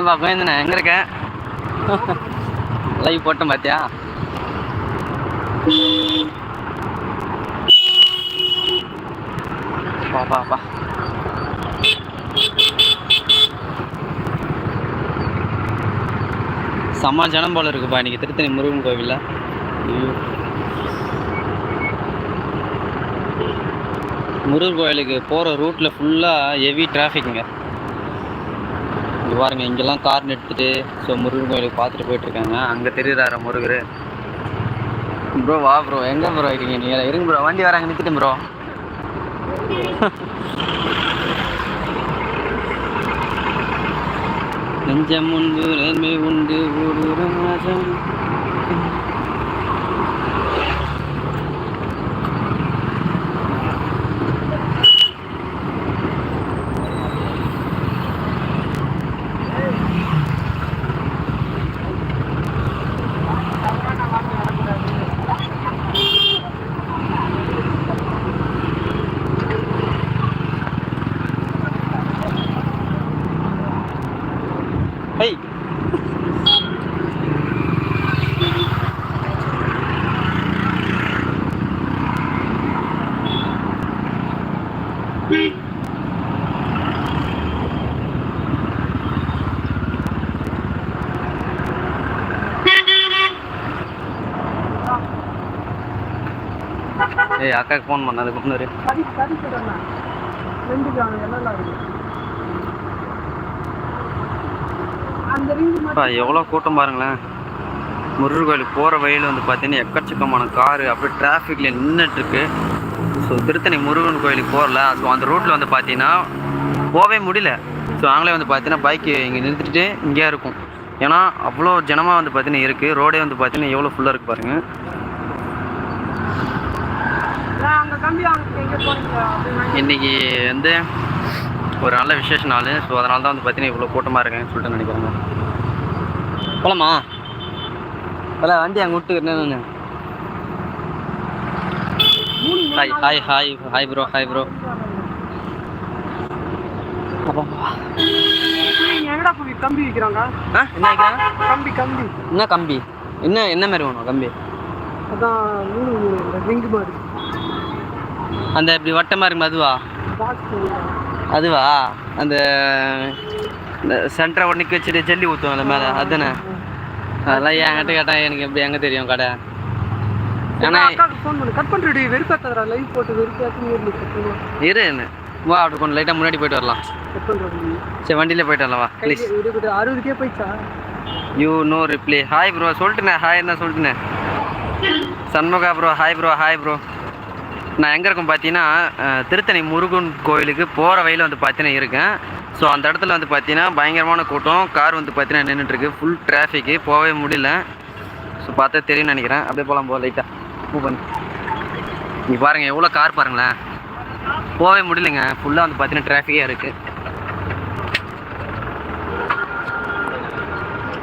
என்னப்பா கோயந்தண்ணே எங்கே இருக்கேன் லைவ் போட்டேன் பார்த்தியா பாப்பா பா செம்ம ஜனம் போல இருக்குப்பா இன்னைக்கு திருத்தணி முருகன் கோவிலில். ஐயோ. முருகன் கோயிலுக்கு போகிற ரூட்டில் ஃபுல்லாக ஹெவி டிராஃபிக்குங்க இது பாருங்க இங்கெல்லாம் கார் நிறுத்திட்டு ஸோ முருகன் கோயிலுக்கு பார்த்துட்டு போயிட்டுருக்காங்க. அங்கே தெரியுறாரு முருகர்? ப்ரோ வா ப்ரோ எங்கே ப்ரோ இருக்கீங்க? நீங்கள் இருங்க ப்ரோ வண்டி வராங்க நிறுத்திட்டேன் ப்ரோ நெஞ்சம் உண்டு நேர்மை உண்டு ஊடுருவும் ஹை ஏய் அக்காக்கு ஃபோன் பண்ண அது கொண்டு வரு கறி கறி கடண்ணா ரெண்டு காணும் எல்லாம் இருக்கு அந்த ரிங் அப்பா எவ்வளோ கூட்டம் பாருங்களேன். முருகர் கோயிலுக்கு போகிற வழியில் வந்து பார்த்தீங்கன்னா எக்கச்சக்கமான காரு அப்படியே டிராஃபிக்கில் நின்றுட்டுருக்கு ஸோ திருத்தணி முருகன் கோயிலுக்கு போகல ஸோ அந்த ரூட்டில் வந்து பார்த்தீங்கன்னா போகவே முடியல. ஸோ நாங்களே வந்து பார்த்தீங்கன்னா பைக்கு இங்கே நிறுத்திட்டு இங்கே இருக்கும். ஏன்னா அவ்வளோ ஜனமாக வந்து பார்த்தீங்கன்னா இருக்குது ரோடே வந்து பார்த்தீங்கன்னா எவ்வளோ ஃபுல்லாக இருக்குது பாருங்கள் இன்னைக்கு வந்து ஒரு நல்ல விசேஷ நாள். ஸோ அதனால தான் வந்து பார்த்தீங்கன்னா இவ்வளோ கூட்டமாக இருக்கேன்னு சொல்லிட்டு நினைக்கிறேங்க. போலாமா? இல்லை வண்டி அங்கே விட்டுக்கிறேன் நான் மூணு hi hi hi hi bro hi bro கம்பி விற்கிறாங்க என்ன கம்பி கம்பி. என்ன கம்பி? என்ன என்ன மாதிரி வேணும் கம்பி? அதான் மாதிரி. அந்த இப்படி வட்டமாக இருக்கும் அதுவா அதுவா? அந்த இந்த சென்டரை ஒன்றைக்கு வச்சுட்டு ஜல்லி ஊற்றுவாங்கல்ல மேலே அதுதானே? அதெல்லாம் என்கிட்ட கேட்டால் எனக்கு எப்படி எங்கே தெரியும் கடை? ஏன்னா ஃபோன் பண்ணு. கட் பண்ணிட்டு வெறுப்பாத்தரா லைவ் போட்டு வெறுப்பாத்தி இரு வா அப்படி கொஞ்சம் லைட்டாக முன்னாடி போயிட்டு வரலாம். சரி வண்டியில் போயிட்டு வரலாம் வா. ப்ளீஸ் அறுபதுக்கே போயிடுச்சா? You know reply hi bro சொல்லிட்டுனே. Hi என்ன சொல்லிட்டுனே? Shanmuga bro hi bro hi bro நான் எங்கே இருக்கும் பார்த்தீங்கன்னா திருத்தணி முருகன் கோயிலுக்கு போகிற வழியில் வந்து பார்த்தீங்கன்னா இருக்கேன். ஸோ அந்த இடத்துல வந்து பார்த்தீங்கன்னா பயங்கரமான கூட்டம். கார் வந்து பார்த்தீங்கன்னா நின்றுட்டுருக்கு ஃபுல் டிராஃபிக்கு போகவே முடியல. ஸோ பார்த்தா தெரியும்னு நினைக்கிறேன். அப்படியே போகலாம் போ லைட்டாக மூவ் பண்ணி இங்கே பாருங்கள் எவ்வளோ கார் பாருங்களேன். போகவே முடியலைங்க. ஃபுல்லாக வந்து பார்த்தீங்கன்னா டிராஃபிக்காக இருக்குது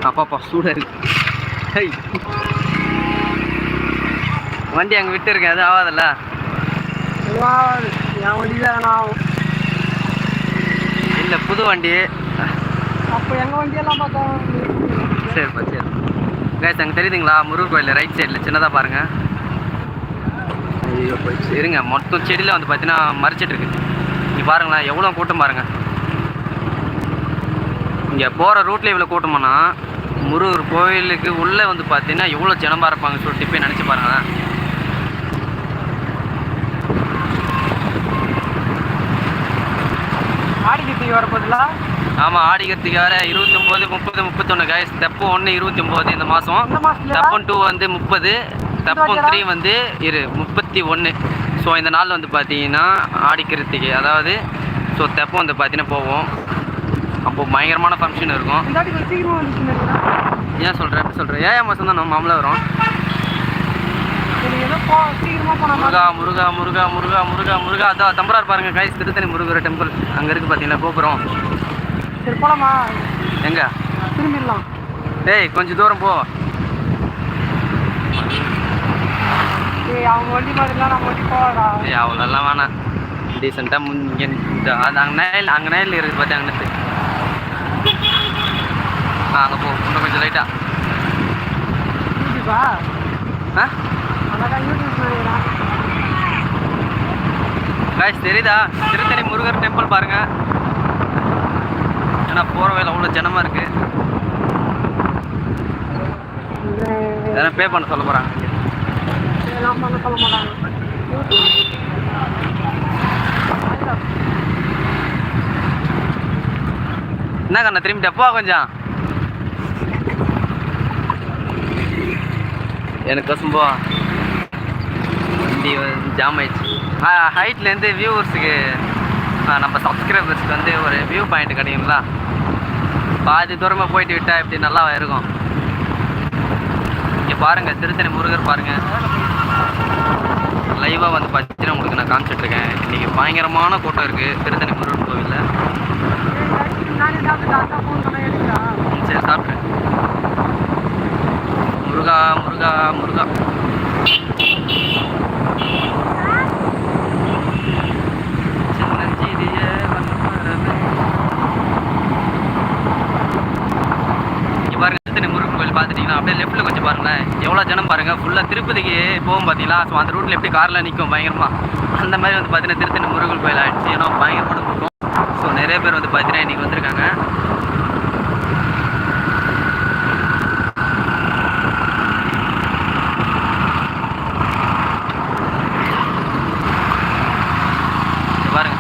அப்பாப்பா சூடாக இருக்கு. வண்டி அங்கே விட்டு இருக்கேன் எதுவும் ஆகாதல்ல. என் வண்டி தான் இல்லை புது வண்டி. அப்போ எங்க வண்டியெல்லாம் பார்த்தா? சரிப்பா சரி. கைஸ் அங்கே தெரியுதுங்களா? முருகர் கோயில் ரைட் சைடில் சின்னதாக பாருங்க. ஐயோ போயிடுச்சு. இருங்க மொத்தம் செடியில் வந்து பார்த்தீங்கன்னா மறைச்சிட்டு இருக்கு. இங்கே பாருங்களேன் எவ்வளோ கூட்டம் பாருங்க. இங்கே போகிற ரூட்ல இவ்வளோ கூட்டமானா முருகர் கோயிலுக்கு உள்ளே வந்து பார்த்தீங்கன்னா எவ்வளோ ஜனமாக இருப்பாங்க சொல்லிட்டு போய் நினச்சி பாருங்களேன். ஆடிக்கிட்டு வர பதிலா ஆமாம் ஆடிக்கிறதுக்கு வேறு இருபத்தொம்போது முப்பது முப்பத்தொன்று கைஸ் தெப்பம் ஒன்று இருபத்தி ஒம்பது இந்த மாதம் தப்பம் டூ வந்து முப்பது. தப்பம் த்ரீ வந்து இரு முப்பத்தி ஒன்று ஸோ இந்த நாள் வந்து பார்த்தீங்கன்னா ஆடிக்கிறதுக்கு. அதாவது ஸோ தெப்பம் வந்து பார்த்தீங்கன்னா போவோம் அப்போது பயங்கரமான ஃபங்க்ஷன் இருக்கும். ஏன் சொல்கிறேன் எப்படி சொல்கிறேன் ஏன் மாதம் தான் நம்ம மாமலை வரும் முருகா முருகா முருகா முருகா முருகா முருகா. அதான் தம்பரார் பாருங்க கைஸ் திருத்தணி முருகர் டெம்பிள் அங்கே இருக்குது பார்த்தீங்களா கோபுரம்? சரி போலாமா எங்கே? திரும்பிடலாம். டேய் கொஞ்சம் தூரம் போ. அவங்க வண்டி மாதிரிலாம் நம்ம வண்டி ஏய் வேணாம். டீசெண்டாக முன் அது அங்கே நயல் அங்கே நயல் இருக்குது பார்த்து அங்கே ஆ அங்கே போ. இன்னும் கொஞ்சம் லைட்டாக ஆ? காய்ஸ் தெரியுதா? திருத்தணி முருகர் டெம்பிள் பாருங்க. ஏன்னா போகிற வழியில் அவ்வளோ ஜனமாக இருக்கு. எதனா பே பண்ண சொல்ல போகிறாங்க என்ன கண்ணா திரும்பி போ கொஞ்சம். எனக்கு கசும்போ வண்டி ஜாம் ஆயிடுச்சு ஹைட்லேருந்து வியூவர்ஸுக்கு நம்ம சப்ஸ்கிரைபர்ஸ்க்கு வந்து ஒரு வியூ பாயிண்ட் கிடைக்குங்களா பாதி தூரமாக போயிட்டு விட்டால் இப்படி நல்லா இருக்கும். இங்கே பாருங்கள் திருத்தணி முருகர் பாருங்கள் லைவாக வந்து பார்த்தீங்கன்னா உங்களுக்கு நான் காமிச்சிட்ருக்கேன் இன்றைக்கி பயங்கரமான கூட்டம் இருக்குது திருத்தணி முருகன் கோவிலில். முன்னாடி சாப்பிட்டு சரி சாப்பிட்றேன் முருகா முருகா முருகா. சின்னஞ்சிறிய வண்ணமரமே. இங்க பாருங்க முருகன் கோயில் பார்த்துட்டீங்கன்னா அப்படியே லெஃப்ட்டில் கொஞ்சம் பாருங்களேன். எவ்வளோ ஜனம் பாருங்கள் ஃபுல்லாக திருப்பதிக்கு போகும் பார்த்தீங்களா? ஸோ அந்த ரூட்டில் எப்படி காரில் நிற்கும் பயங்கரமாக அந்த மாதிரி வந்து பார்த்தீங்கன்னா திருத்தணி முருகன் கோயில் ஆயிடுச்சு. ஏன்னா பயங்கரமான கூட்டம் ஸோ நிறைய பேர் வந்து பார்த்தீங்கன்னா இன்றைக்கி வந்து இங்க பாருங்க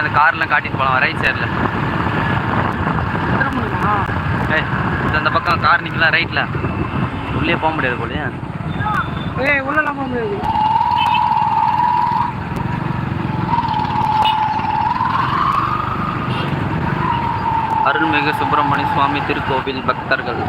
அப்படியே அந்த கார்லாம் காட்டிட்டு போகலாம் ரைட் சைடில் ஏய் அந்த பக்கம் கார் நிற்கலாம் ரைட்டில் உள்ளே போக முடியாது போலயே. ஏய் உள்ளலாம் போக முடியாது. அருள்மிகு சுப்பிரமணிய சுவாமி திருக்கோவில் பக்தர்கள்.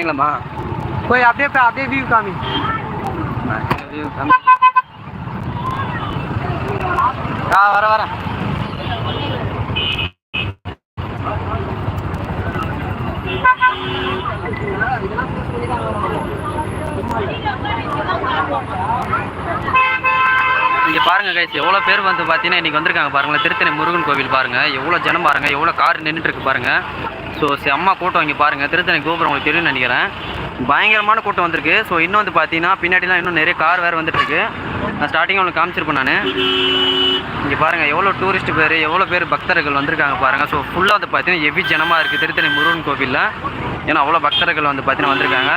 இறங்கலாமா போய் அப்படியே அப்படியே வியூ காமி. ஆ வர வரேன் இங்க பாருங்க கைஸ் எவ்வளோ பேர் வந்து பார்த்தீங்கன்னா இன்றைக்கி வந்திருக்காங்க பாருங்களேன். திருத்தணி முருகன் கோவில் பாருங்கள் எவ்வளோ ஜனம் பாருங்கள் எவ்வளோ கார் நின்றுட்டுருக்கு பாருங்கள் ஸோ அம்மா கூட்டம் இங்கே பாருங்கள் திருத்தணி கோபுரம் உங்களுக்கு தெரியும்னு நினைக்கிறேன். பயங்கரமான கூட்டம் வந்திருக்கு. ஸோ இன்னும் வந்து பார்த்தீங்கன்னா பின்னாடிலாம் இன்னும் நிறைய கார் வேறு வந்துட்டுருக்கு. நான் ஸ்டார்டிங் உங்களுக்கு காமிச்சிருப்பேன் நான். இங்கே பாருங்கள் எவ்வளோ டூரிஸ்ட் பேர் எவ்வளோ பேர் பக்தர்கள் வந்திருக்காங்க பாருங்கள் ஸோ ஃபுல்லாக வந்து பார்த்தீங்கன்னா எவ்வி ஜனமாக இருக்குது திருத்தணி முருகன் கோவிலில். ஏன்னா அவ்வளோ பக்தர்கள் வந்து பார்த்தீங்கன்னா வந்திருக்காங்க.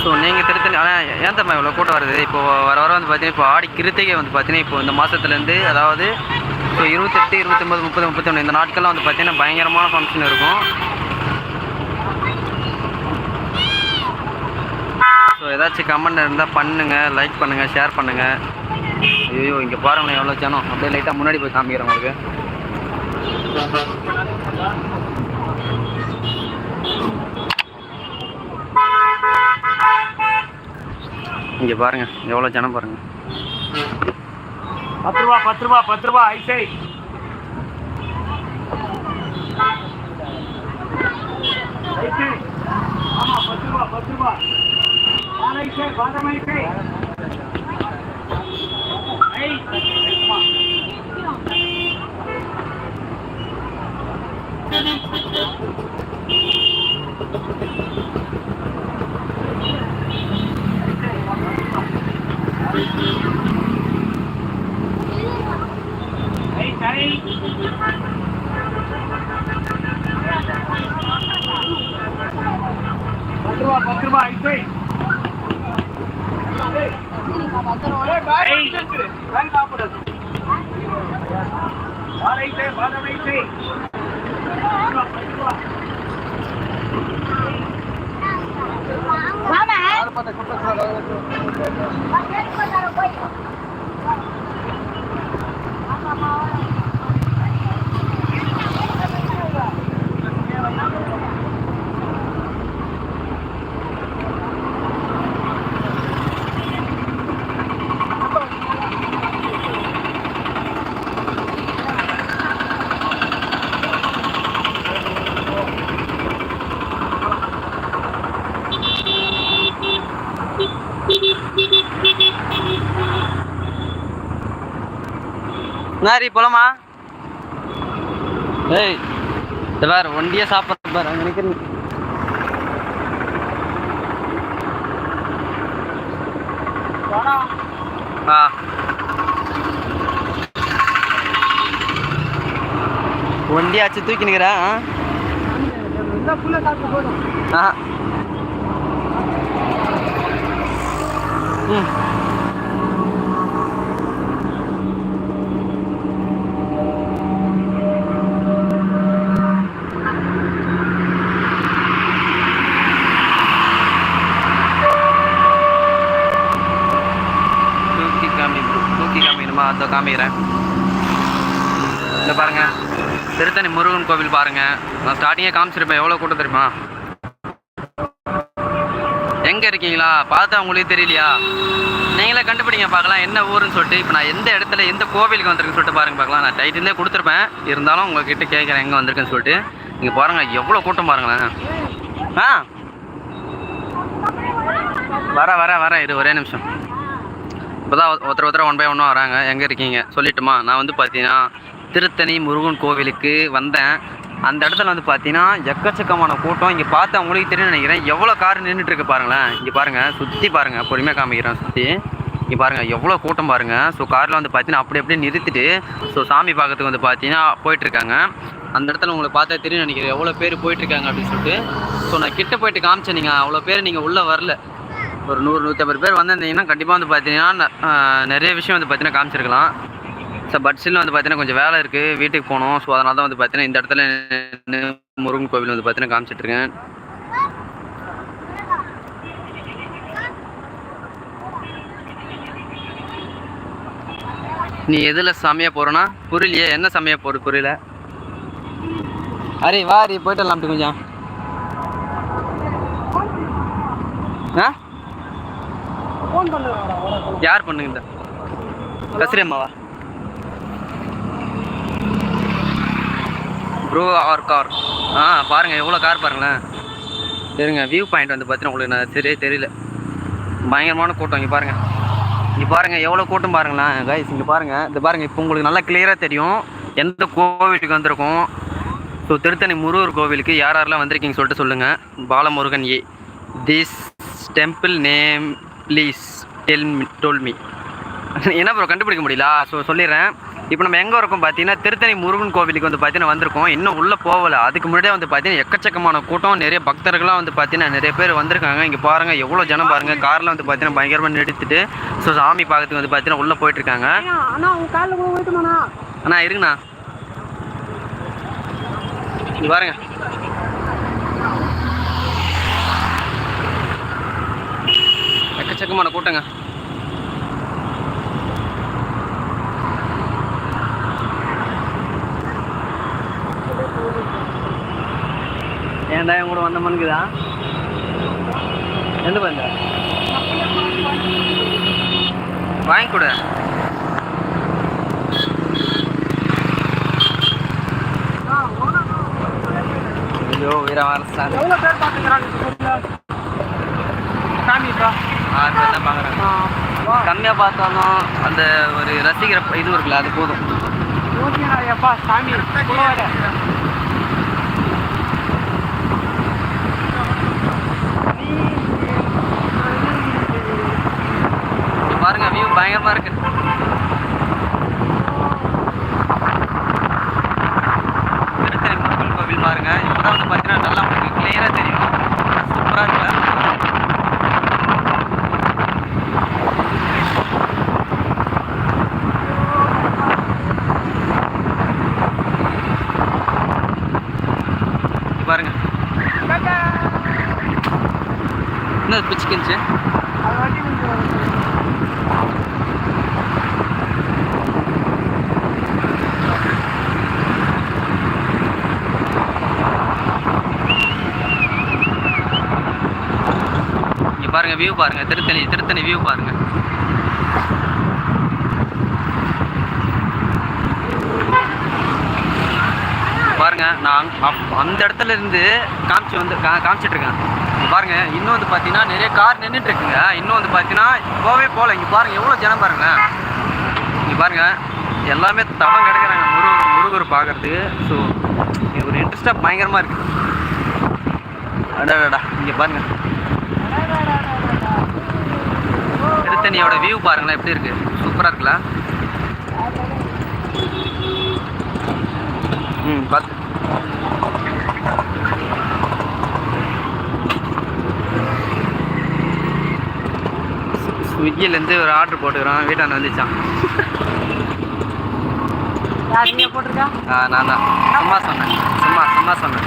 ஸோ நீங்கள் திருத்தணி ஆனால் ஏன் தம்மா இவ்வளோ கூட்டம் வருது? இப்போ வர வர வந்து பார்த்தீங்கன்னா இப்போ ஆடி கிருத்திகை வந்து பார்த்தீங்கன்னா இப்போ இந்த மாதத்துலேருந்து அதாவது இப்போ இருபத்தெட்டு இருபத்தொம்பது முப்பது முப்பத்தொன்று இந்த நாட்கள்லாம் வந்து பார்த்தீங்கன்னா பயங்கரமான ஃபங்க்ஷன் இருக்கும். ஸோ ஏதாச்சும் கமெண்ட் இருந்தால் பண்ணுங்கள் லைக் பண்ணுங்கள் ஷேர் பண்ணுங்கள் ஐயோ இங்கே பாருங்களேன் எவ்வளோ ஜனம். அப்படியே லைட்டாக முன்னாடி போய் காமிக்கிறேன் உங்களுக்கு. இங்கே பாருங்க எவ்வளோ ஜனம் பாருங்க. பத்து ரூபா பத்து ரூபா பத்து ரூபா ஐசை பத்து ரூபா பத்து ரூபா. பால் ஐசை வாதவைசே வாதவைசே மாமா நாரி போலாமா? ஏய் இந்த வேற ஒண்டியே சாப்பிட்றது பாரு அங்கே நிற்கிறேன் ஆ. ஒண்டியாச்சு தூக்கி நிற்கிறேன் ஃபுல்லாக போதும் ஆ. ம் தூக்கி காமி தூக்கி காமிக்கணுமா அதோ காமிக்கிறேன். இந்த பாருங்க. திருத்தணி முருகன் கோவில் பாருங்க. நான் ஸ்டார்டிங்கே காமிச்சிருப்பேன். எவ்வளோ கூட்டம் தெரியுமா? எங்கே இருக்கீங்களா? பார்த்தா உங்களுக்கு தெரியலையா? நீங்களே கண்டுபிடிங்க பார்க்கலாம் என்ன ஊருன்னு சொல்லிட்டு. இப்போ நான் எந்த இடத்துல எந்த கோவிலுக்கு வந்திருக்குன்னு சொல்லிட்டு பாருங்க பார்க்கலாம். நான் டைட்டிலே கொடுத்துருப்பேன். இருந்தாலும் உங்ககிட்ட கேட்குறேன் எங்கே வந்திருக்குன்னு சொல்லிட்டு. இங்கே பாருங்க எவ்வளோ கூட்டம் பாருங்களேன். ஆ? வர வர வர. இரு ஒரே நிமிஷம். இப்போதான் ஒருத்தர் ஒருத்தர் ஒன் பை ஒன்றும் வராங்க. எங்கே இருக்கீங்க? சொல்லட்டுமா? நான் வந்து பார்த்தீங்கன்னா திருத்தணி முருகன் கோவிலுக்கு வந்தேன். அந்த இடத்துல வந்து பார்த்தீங்கன்னா எக்கச்சக்கமான கூட்டம். இங்கே பார்த்தா உங்களுக்கு தெரியும் நினைக்கிறேன். எவ்வளோ கார் நின்றுட்டுருக்கு பாருங்களேன். இங்கே பாருங்கள் சுற்றி பாருங்கள் பொறுமையாக காமிக்கிறேன் சுற்றி இங்கே பாருங்கள் எவ்வளோ கூட்டம் பாருங்கள் ஸோ காரில் வந்து பார்த்தீங்கன்னா அப்படி அப்படியே நிறுத்திட்டு ஸோ சாமி பார்க்கறதுக்கு வந்து பார்த்தீங்கன்னா போயிட்டுருக்காங்க அந்த இடத்துல உங்களுக்கு பார்த்தா தெரியும் நினைக்கிறேன். எவ்வளோ பேர் போயிட்டுருக்காங்க அப்படின்னு சொல்லிட்டு. ஸோ நான் கிட்ட போயிட்டு காமிச்சேன் நீங்கள் அவ்வளோ பேர் நீங்கள் உள்ளே வரல. ஒரு நூறு நூற்றம்பது பேர் வந்திருந்தீங்கன்னா கண்டிப்பாக வந்து பார்த்தீங்கன்னா நிறைய விஷயம் வந்து பார்த்தீங்கன்னா காமிச்சிருக்கலாம். ஸோ பட் ஸ்டில் வந்து பார்த்தீங்கன்னா கொஞ்சம் வேலை இருக்குது வீட்டுக்கு போகணும். ஸோ அதனால தான் வந்து பார்த்தீங்கன்னா இந்த இடத்துல முருகன் கோவில் வந்து பார்த்தீங்கன்னா காமிச்சிட்ருக்கேன். நீ எதில் சாமியாக போகிறோன்னா புரியலையே. என்ன சாமியாக போகிற புரியல. அரே வா போயிட்டு வரலாம் அப்படி கொஞ்சம். ஆ? யார் பண்ணுங்க இந்த? கசிரி அம்மாவா ப்ரோ ஆர் கார் ஆ பாருங்கள் எவ்வளோ கார் பாருங்களேன். சரிங்க வியூ பாயிண்ட் வந்து பார்த்தீங்கன்னா உங்களுக்கு நான் சரியே தெரியல. பயங்கரமான கூட்டம் இங்கே பாருங்கள் இங்கே பாருங்கள் எவ்வளோ கூட்டம் பாருங்களேன். கைஸ் இங்கே பாருங்கள் இந்த பாருங்கள் இப்போ உங்களுக்கு நல்லா கிளியராக தெரியும். எந்த கோவிலுக்கு வந்திருக்கோம்? ஸோ திருத்தணி முருகர் கோவிலுக்கு யார் யாரெல்லாம் வந்திருக்கீங்க சொல்லிட்டு சொல்லுங்கள் Balamurugan a this temple name please tell tell me என்ன ப்ரோ கண்டுபிடிக்க முடியல? ஸோ சொல்லிடுறேன். இப்போ நம்ம எங்கே இருக்கோம் பார்த்தீங்கன்னா திருத்தணி முருகன் கோவிலுக்கு வந்து பார்த்தீங்கன்னா வந்திருக்கோம். இன்னும் உள்ளே போகலை. அதுக்கு முன்னாடியே வந்து பார்த்தீங்கன்னா எக்கச்சக்கமான கூட்டம். நிறைய பக்தர்கள்லாம் வந்து பார்த்தீங்கன்னா நிறைய பேர் வந்திருக்காங்க. இங்கே பாருங்கள் எவ்வளோ ஜனம் பாருங்கள் காரில் வந்து பார்த்தீங்கன்னா பயங்கரமாக நிறுத்திட்டு ஸோ சாமி பார்க்கறதுக்கு வந்து பார்த்தீங்கன்னா உள்ளே போயிட்டுருக்காங்க. அண்ணா உங்க காலில் கூட போயிட்டுமாண்ணா அண்ணா இருங்கண்ணா. இங்க பாருங்க. எக்கச்சக்கமான கூட்டங்க. ஏன்டா என் கூட வந்த மனுக்குதா எந்த பந்த வாங்கி கொடு. ஐயோ வீரவாரசாமி எவ்வளோ பேர் பார்த்துக்கிறாங்க இந்த சாமிப்பா ஆறு பேர் தான் பார்க்குறேன் கம்மியாக பார்த்தாலும் அந்த ஒரு ரசிகர் இது இருக்குல்ல அது போதும். ஓகேண்ணா ஐயப்பா சாமி பாருங்க வியூ பயங்கரமா இருக்கு. திருத்தணி முருகன் கோவில் பாருங்க. இப்பதான் வந்து பார்த்தீங்கன்னா நல்லா உங்களுக்கு கிளியரா தெரியும் சூப்பரா இருக்குல்ல இங்க பாருங்க என்ன பிச்சுக்கிச்சு? அதனால வண்டி வந்து வியூ பாருங்கள் திருத்தணி திருத்தணி வியூ பாருங்கள் பாருங்க நான் அப்- அந்த இடத்துல இருந்து காமிச்சு வந்து கா- காமிச்சிட்டு இருக்கேன் பாருங்க இன்னும் வந்து பார்த்தீங்கன்னா நிறைய கார் நின்றுட்டு இருக்குங்க இன்னும் வந்து பார்த்தீங்கன்னா போவே போகல இங்கே பாருங்க எவ்வளோ ஜனம் பாருங்க. இங்கே பாருங்க எல்லாமே தவம் கிடைக்கிறாங்க. முருகர் முருகர் பார்க்கறதுக்கு ஸோ ஒரு இன்ட்ரெஸ்டாக பயங்கரமாக இருக்கு. அடாடாடா இங்கே பாருங்க. திருத்தணியோட வியூ பாருங்களேன் எப்படி இருக்கு. சூப்பராக இருக்குல்ல? ம் பத்து ஸ்விக்கிலேருந்து ஒரு ஆர்டர் போட்டுக்கிறோம். வீட்டாண்ட வந்துச்சான் ஆ நான் தான். சும்மா சொன்னேன். சும்மா சும்மா சொன்னேன்.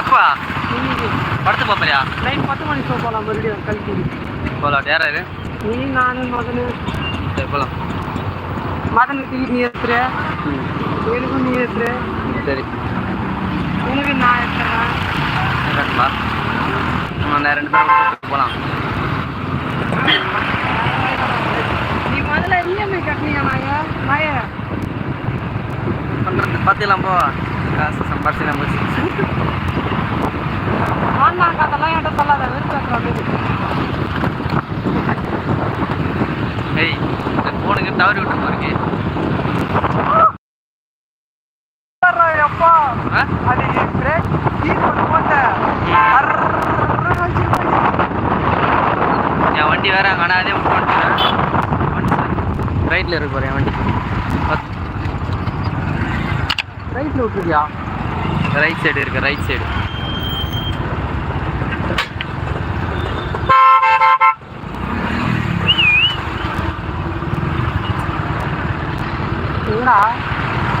எப்பா? படத்து பார்ப்பறியா நைட் பத்து மணி ஷோ போகலாம் மறுபடியும் கல்வி போகலாம் யார் யாரு? நீ நானு மகனு. சரி போகலாம். மகனுக்கு நீ ஏற்றுற ம் எனக்கும் நீ ஏற்றுற சரி. உனக்கு நான் ஏற்றுறேன் நான் ரெண்டு பேரும் போகலாம் நீ முதல்ல இஎம்ஐ கட்டினீங்க நாங்கள் நாய பண்ணுறது பார்த்துக்கலாம் போ. காசு சம்பாரிச்சுலாம் போச்சு. ஆன்லைன் கதெல்லாம் என்கிட்ட சொல்லாத ஏய் போனுங்க தவறி விட்டு போறீங்க அது பிரேக் போட்டு போட்டேன் என் வண்டி வேற அங்கே அதே விட்டு வந்துட்டேன் ரைட்டில் இருக்கு பாரு என் வண்டி. ரைட்டில் விட்டுருக்கியா? ரைட் சைடு இருக்கு ரைட் சைடு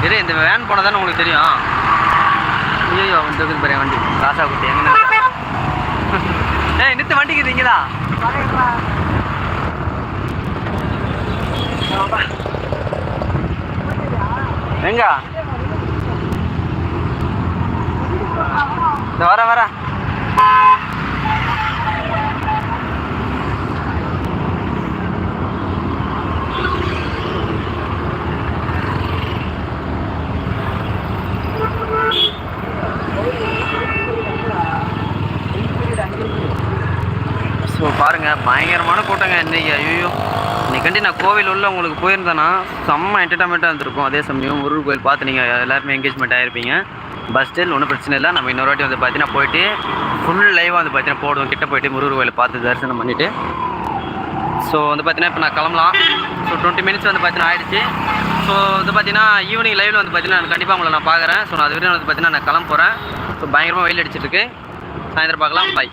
இரு இந்த வேன் போனால் தானே உங்களுக்கு தெரியும். ஐயோ வந்து பாரு வண்டி. ராசா குட்டி எங்கே ஏய் நிறுத்து வண்டிக்கு இருக்கீங்களா எங்க? வர வர ஸோ பாருங்கள் பயங்கரமான கூட்டங்க இன்றைக்கி ஐயோ இன்னைக்காண்டி நான் கோவில் உள்ள உங்களுக்கு போயிருந்தேன்னா செம்ம என்டர்டைன்மெண்ட்டாக இருந்திருக்கும். அதே சமயம் முருகர் கோயில் பார்த்து நீங்கள் எல்லாருமே என்கேஜ்மெண்ட் ஆகிருப்பீங்க பஸ் ஸ்டில் ஒன்றும் பிரச்சனை இல்லை. நம்ம இன்னொரு வாட்டி வந்து பார்த்தீங்கன்னா போயிட்டு ஃபுல் லைவாக வந்து பார்த்தீங்கன்னா போடுவோம். கிட்ட போயிட்டு முருகர் கோயிலை பார்த்து தரிசனம் பண்ணிவிட்டு ஸோ வந்து பார்த்தீங்கன்னா இப்போ நான் கிளம்பலாம். ஸோ டுவெண்ட்டி மினிட்ஸ் வந்து பார்த்தீங்கன்னா ஆயிடுச்சு. ஸோ வந்து பார்த்தீங்கன்னா ஈவினிங் லைவில் வந்து பார்த்தீங்கன்னா நான் கண்டிப்பாக உங்களை நான் பார்க்குறேன் ஸோ நான் அது வரையும் வந்து பார்த்தீங்கன்னா நான் கிளம்ப போகிறேன் ஸோ பயங்கரமாக வெயில் அடிச்சிட்டு சாயந்தரம் பார்க்கலாம். பை